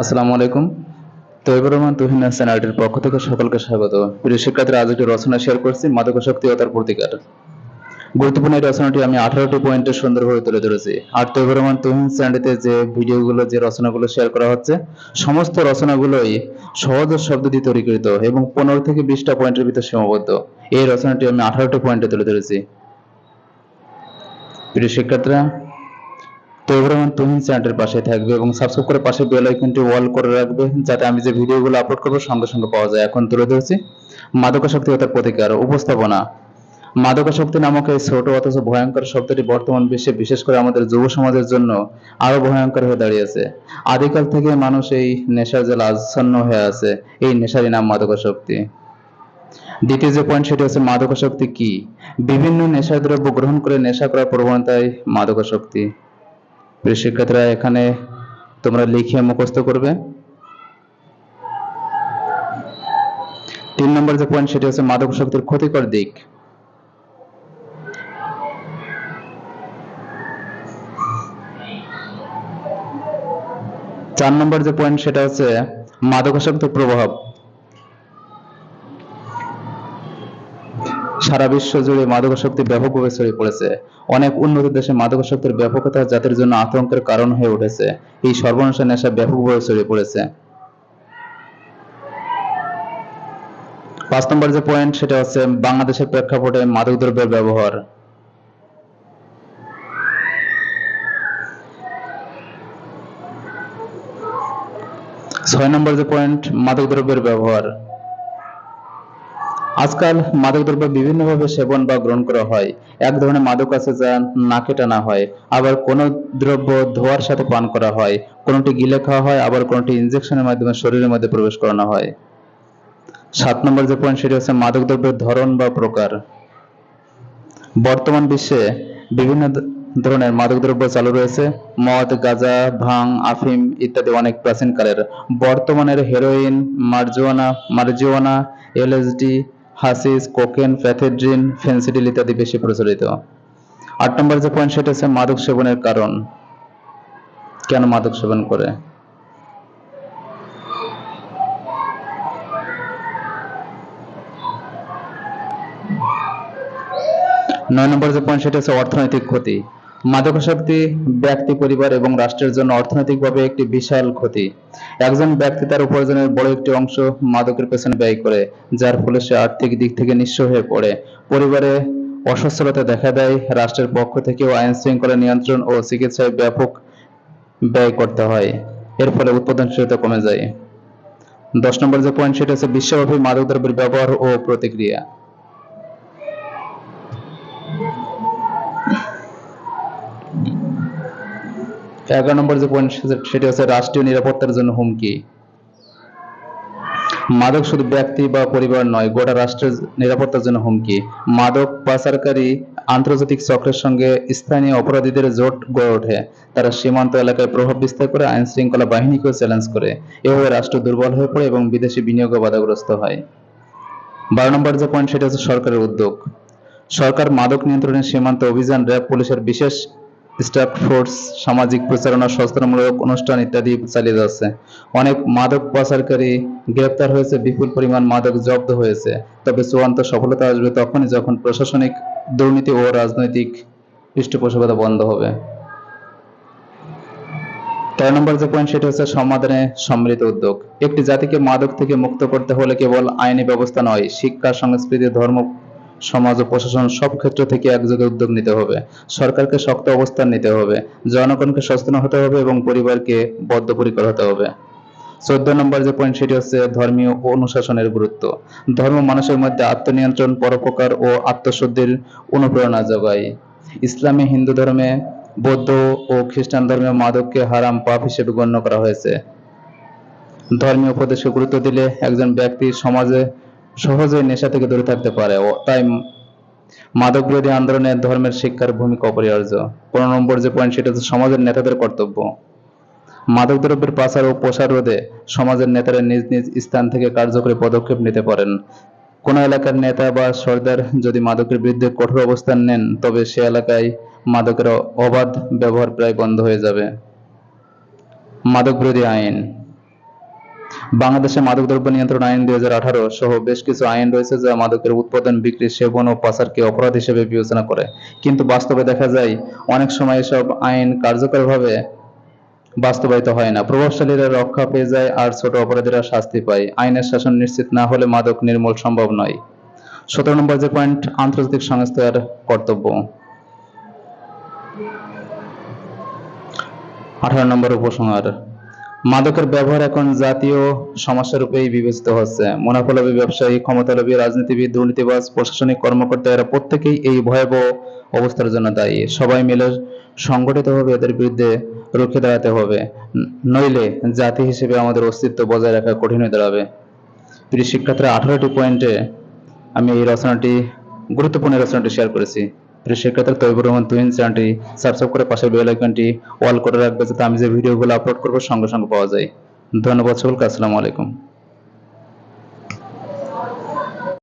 আসসালামু আলাইকুম। তৈবুর রহমান তুহিন চ্যানেলটির পক্ষ থেকে সকলকে স্বাগত। প্রিয় শিক্ষার্থীরা, আজ একটি রচনা শেয়ার করছি মাদকাসক্তি ও তার প্রতিকার। গুরুত্বপূর্ণ এই রচনাটি আমি আঠারোটি পয়েন্টে সুন্দরভাবে তুলে ধরেছি। আর তৈবুর রহমান তুহিন চ্যানেলটিতে যে ভিডিওগুলো, যে রচনাগুলো শেয়ার করা হচ্ছে, সমস্ত রচনাগুলোই সহজ শব্দ দিয়ে তৈরিকৃত এবং পনেরো থেকে বিশটা পয়েন্টের ভিতর সীমাবদ্ধ। এই রচনাটি আমি আঠারোটি পয়েন্টে তুলে ধরেছি। প্রিয় শিক্ষার্থীরা তৈবুর রহমান তুহিন চ্যানেলটির পাশে থাকবে এবং সাবস্ক্রাইব করে পাশে বেল আইকনটি অল করে রাখবে যাতে আমি যে ভিডিওগুলো আপলোড করব সঙ্গে সঙ্গে পাওয়া যায়। এখন তুলে ধরেছি। মাদকাসক্তি ও তার প্রতিকার, উপস্থাপনা। মাদকাসক্তি নামক এই ছোট অথচ ভয়ঙ্কর শব্দটি বর্তমান বিশ্বে বিশেষ করে আমাদের যুব সমাজের জন্য আরও ভয়ঙ্কর হয়ে দাঁড়িয়েছে আদিকাল থেকে মানুষ এই নেশার জল আচ্ছন্ন হয়ে আছে। এই নেশারই নাম মাদকাসক্তি। দ্বিতীয় যে পয়েন্ট সেটি হচ্ছে মাদকাসক্তি কি? বিভিন্ন নেশার দ্রব্য গ্রহণ করে নেশা করার প্রবণতাই মাদকাসক্তি। শিক্ষার্থীরা এখানে তোমরা লিখে মুখস্থ করবে। তিন নম্বর যে পয়েন্ট সেটি হচ্ছে মাদক শক্তির ক্ষতিকর দিক। চার নম্বর যে পয়েন্ট সেটা হচ্ছে মাদকাসক্তের প্রভাব। সারা বিশ্ব জুড়ে মাদকাসক্তি ব্যাপকভাবে ছড়িয়ে পড়েছে। অনেক উন্নত দেশে মাদকাসক্তির ব্যাপকতা জাতির জন্য আতঙ্কের কারণ হয়ে উঠেছে। এই সর্বনাশা নেশা ব্যাপকভাবে ছড়িয়ে পড়েছে। পাঁচ নম্বর যে পয়েন্ট সেটা হচ্ছে বাংলাদেশের প্রেক্ষাপটে মাদকদ্রব্যের ব্যবহার। ছয় নম্বর যে পয়েন্ট মাদকদ্রব্যের ব্যবহার। আজকাল মাদকদ্রব্য বিভিন্নভাবে সেবন বা গ্রহণ করা হয়। এক ধরনের মাদক আছে যা নাকে টানা হয়, আবার কোন দ্রব্য ধোয়ার সাথে পান করা হয়। কোনটি গিলে খাওয়া হয়, আবার কোনটি ইনজেকশনের মাধ্যমে শরীরের মধ্যে প্রবেশ করানো হয়। সাত নম্বর যে পয়েন্ট সেটি হচ্ছে মাদকদ্রব্যের ধরন বা প্রকার। বর্তমান বিশ্বে বিভিন্ন ধরনের মাদকদ্রব্য চালু রয়েছে। মদ, গাঁজা, ভাং, আফিম ইত্যাদি অনেক প্রাচীনকালের। বর্তমানের heroin marijuana marijuana LSD hashish, cocaine pethidine phensedyl ইত্যাদি বেশি প্রচলিত। আট নম্বর যে পয়েন্ট সেটা হচ্ছে মাদক সেবনের কারণ। কেন মাদক সেবন করে? নয় নম্বর যে পয়েন্ট সেটা হচ্ছে অর্থনৈতিক ক্ষতি। মাদকাসক্তি ব্যক্তি, পরিবার এবং রাষ্ট্রের জন্য অর্থনৈতিকভাবে একটি বিশাল ক্ষতি। একজন ব্যক্তি তার উপার্জনের বড় একটি অংশ মাদকের পেছনে ব্যয় করে, যার ফলে সে আর্থিক দিক থেকে নিঃস্ব হয়ে পড়ে। পরিবারে অসচ্ছলতা দেখা দেয়, রাষ্ট্রের পক্ষ থেকেও আইন শৃঙ্খলা নিয়ন্ত্রণ ও চিকিৎসায় ব্যাপক ব্যয় করতে হয়। এর ফলে উৎপাদনশীলতা কমে যায়। দশ নম্বর যে পয়েন্ট সেটা হচ্ছে বিশ্বব্যাপী মাদকদ্রব্যের ব্যবহার ও প্রতিক্রিয়া। এগারো নম্বর যে পয়েন্ট সেটি হচ্ছে রাষ্ট্রীয় নিরাপত্তার জন্য হুমকি। মাদক শুধু ব্যক্তি বা পরিবার নয়, গোটা রাষ্ট্রের নিরাপত্তার জন্য হুমকি। মাদক পাচারকারী আন্তর্জাতিক চক্রের সঙ্গে স্থানীয় অপরাধীদের জোট গড়ে ওঠে। তারা সীমান্ত এলাকায় প্রভাব বিস্তার করে আইন শৃঙ্খলা বাহিনীকেও চ্যালেঞ্জ করে। এভাবে রাষ্ট্র দুর্বল হয়ে পড়ে এবং বিদেশি বিনিয়োগও বাধাগ্রস্ত হয়। বারো নম্বর যে পয়েন্ট সেটা হচ্ছে সরকারের উদ্যোগ। সরকার মাদক নিয়ন্ত্রণের সীমান্ত অভিযান র্যাব, পুলিশের বিশেষ স্টাফ ফোর্স, সামাজিক প্রচারণা সচেতনমূলক অনুষ্ঠান ইত্যাদি চালিয়ে যাচ্ছে। অনেক মাদক পাচারকারী গ্রেপ্তার হয়েছে, বিপুল পরিমাণ মাদক জব্দ হয়েছে। তবে চূড়ান্ত সফলতা আসবে তখনই যখন প্রশাসনিক দুর্নীতি ও রাজনৈতিক পৃষ্ঠপোষকতা বন্ধ হবে। তেরো নম্বর যে পয়েন্ট সেটা হচ্ছে সমাধানে সম্মিলিত উদ্যোগ। একটি জাতিকে মাদক থেকে মুক্ত করতে হলে কেবল আইনি ব্যবস্থা নয়, শিক্ষা, সংস্কৃতি, ধর্ম সমাজ ও প্রশাসন সব ক্ষেত্র থেকে একযোগে উদ্যোগ নিতে হবে। সরকারকে শক্ত অবস্থান নিতে হবে, জনগণকে সচেতন হতে হবে এবং পরিবারকে বদ্ধপরিকর হতে হবে। চোদ্দ নম্বর যে পয়েন্ট সেটি হচ্ছে ধর্মীয় অনুশাসনের গুরুত্ব। ধর্ম মানুষের মধ্যে আত্মনিয়ন্ত্রণ, পরোপকার ও আত্মশুদ্ধির অনুপ্রেরণা যোগায়। ইসলামী হিন্দু ধর্মে বৌদ্ধ ও খ্রিস্টান ধর্মে মাদককে হারাম পাপ হিসেবে গণ্য করা হয়েছে। ধর্মীয় উপদেশকে গুরুত্ব দিলে একজন ব্যক্তি সমাজে সহজেই নেশা থেকে দূরে থাকতে পারে ও তাই মাদক বিরোধী আন্দোলনে ধর্মের শিক্ষার ভূমিকা অপরিহার্য। পনেরো নম্বর যে পয়েন্ট সেটা হচ্ছে সমাজের নেতাদের কর্তব্য। মাদকদ্রব্যের পাচার ও প্রসার রোধে সমাজের নেতারা নিজ নিজ স্থান থেকে কার্যকরী পদক্ষেপ নিতে পারেন। কোন এলাকার নেতা বা সর্দার যদি মাদকের বিরুদ্ধে কঠোর অবস্থান নেন, তবে সে এলাকায় মাদকের অবাধ ব্যবহার প্রায় বন্ধ হয়ে যাবে। মাদক বিরোধী আইন বাংলাদেশে মাদকদ্রব্য নিয়ন্ত্রণ আইন দুই সহ বেশ কিছু আইন রয়েছে যা মাদকের উৎপাদন, বিক্রি, সেবন ও পাচারকে অপরাধ হিসেবে বিবেচনা করে। কিন্তু বাস্তবে দেখা যায়, অনেক সময় এসব আইন কার্যকরভাবে বাস্তবায়িত হয় না। প্রভাবশালীরা রক্ষা পেয়ে যায় আর ছোট অপরাধীরা শাস্তি পায়। আইনের শাসন নিশ্চিত না হলে মাদক নির্মূল সম্ভব নয়। সতেরো নম্বর যে পয়েন্ট, আন্তর্জাতিক সংস্থার কর্তব্য। আঠারো নম্বর উপসংহার। মাদকের ব্যবহার এখন জাতীয় সমস্যা রূপেই বিবেচিত হচ্ছে। মুনাফালোভী ব্যবসায়ী, ক্ষমতালোভী রাজনীতিবিদ, দুর্নীতিবাজ, প্রশাসনিক কর্মকর্তা, এরা প্রত্যেকেই এই ভয়াবহ অবস্থার জন্য দায়ী। সবাই মিলে সংগঠিতভাবে এদের বিরুদ্ধে রুখে দাঁড়াতে হবে। নইলে জাতি হিসেবে আমাদের অস্তিত্ব বজায় রাখা কঠিন হয়ে দাঁড়াবে। প্রিয় শিক্ষার্থীরা, আঠারোটি পয়েন্টে আমি এই রচনাটি, গুরুত্বপূর্ণ রচনাটি শেয়ার করেছি। প্রিয় তৈবুর রহমান তুহিন চ্যানেলটি সাবস্ক্রাইব করে পাশের বেল আইকনটি অল করে রাখবে যাতে আমি যে ভিডিওগুলো আপলোড করব সঙ্গে সঙ্গে পাওয়া যায়। ধন্যবাদ সকলকে, আসসালামু আলাইকুম।